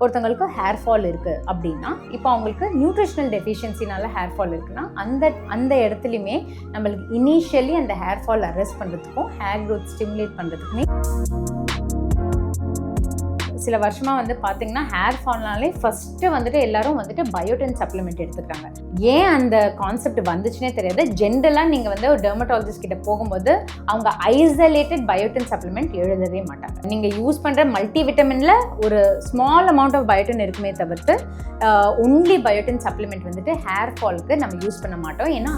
ஒருத்தவங்களுக்கு hair fall இருக்குது அப்படின்னா இப்போ அவங்களுக்கு நியூட்ரிஷனல் டெஃபிஷியன்சினால ஹேர் ஃபால் இருக்குன்னா அந்த அந்த இடத்துலையுமே நம்மளுக்கு இனிஷியலி அந்த ஹேர் ஃபால் அரெஸ்ட் பண்ணுறதுக்கும் ஹேர் க்ரோத் ஸ்டிமுலேட் பண்ணுறதுக்குமே சில வருஷமாக வந்து பார்த்தீங்கன்னா ஹேர் ஃபால்னாலே ஃபஸ்ட்டு வந்துட்டு எல்லாரும் வந்துட்டு பயோட்டின் சப்ளிமெண்ட் எடுத்துக்கிறாங்க. ஏன் அந்த கான்செப்ட் வந்துச்சுனே தெரியாது. ஜென்ரலாக நீங்கள் வந்து ஒரு டெர்மட்டாலஜிஸ்ட் கிட்ட போகும்போது அவங்க ஐசோலேட்டட் பயோட்டின் சப்ளிமெண்ட் எழுதவே மாட்டாங்க. நீங்கள் யூஸ் பண்ணுற மல்டி விட்டமினில் ஒரு ஸ்மால் அமௌண்ட் ஆஃப் பயோட்டின் இருக்குமே தவிர்த்து ஒன்லி பயோட்டின் சப்ளிமெண்ட் வந்துட்டு ஹேர் ஃபாலுக்கு நம்ம யூஸ் பண்ண மாட்டோம். ஏன்னா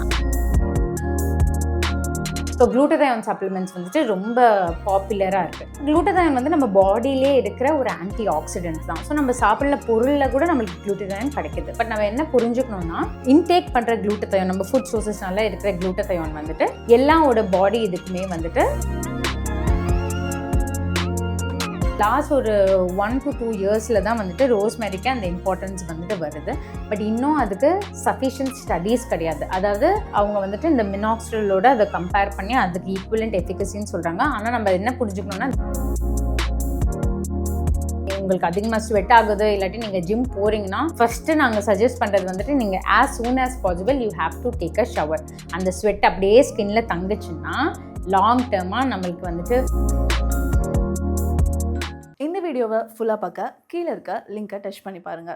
ஸோ குளூட்டதயோன் சப்ளிமெண்ட்ஸ் வந்துட்டு ரொம்ப பாப்புலராக இருக்குது குளூட்டதயோன் வந்து நம்ம பாடியிலே இருக்கிற ஒரு ஆன்டி ஆக்சிடென்ட் தான். ஸோ நம்ம சாப்பிட்ற பொருளில் கூட நம்மளுக்கு குளூட்டதயோன் கிடைக்குது. பட் நம்ம என்ன புரிஞ்சுக்கணும்னா இன்டேக் பண்ணுற குளூட்டதயோன் நம்ம ஃபுட் சோர்சஸ்னால இருக்கிற குளூட்டதயோன் வந்துட்டு எல்லாவோட பாடி இதுக்குமே வந்துட்டு லாஸ்ட் ஒரு ஒன் டு டூ இயர்ஸில் தான் வந்துட்டு ரோஸ்மேரிக்கு அந்த இம்பார்ட்டன்ஸ் வந்துட்டு வருது. பட் இன்னும் அதுக்கு சஃபிஷியன்ட் ஸ்டடீஸ் கிடையாது. அதாவது அவங்க வந்துட்டு இந்த மினாக்ஸ்டலோட அதை கம்பேர் பண்ணி அதுக்கு ஈக்குவலண்ட் எஃபிகசின்னு சொல்கிறாங்க ஆனால் நம்ம என்ன புரிஞ்சுக்கணும்னா உங்களுக்கு அதிகமாக ஸ்வெட் ஆகுது இல்லாட்டி நீங்கள் ஜிம் போகிறீங்கன்னா ஃபஸ்ட்டு நாங்கள் சஜஸ்ட் பண்ணுறது வந்துட்டு நீங்கள் as soon as possible you have to take a shower அந்த ஸ்வெட் அப்படியே ஸ்கின்ல தங்குச்சுன்னா லாங் டேர்மாக நம்மளுக்கு வந்துட்டு வீடியோவை ஃபுல்லாக பார்க்க கீழே இருக்க லிங்கை டச் பண்ணி பாருங்கள்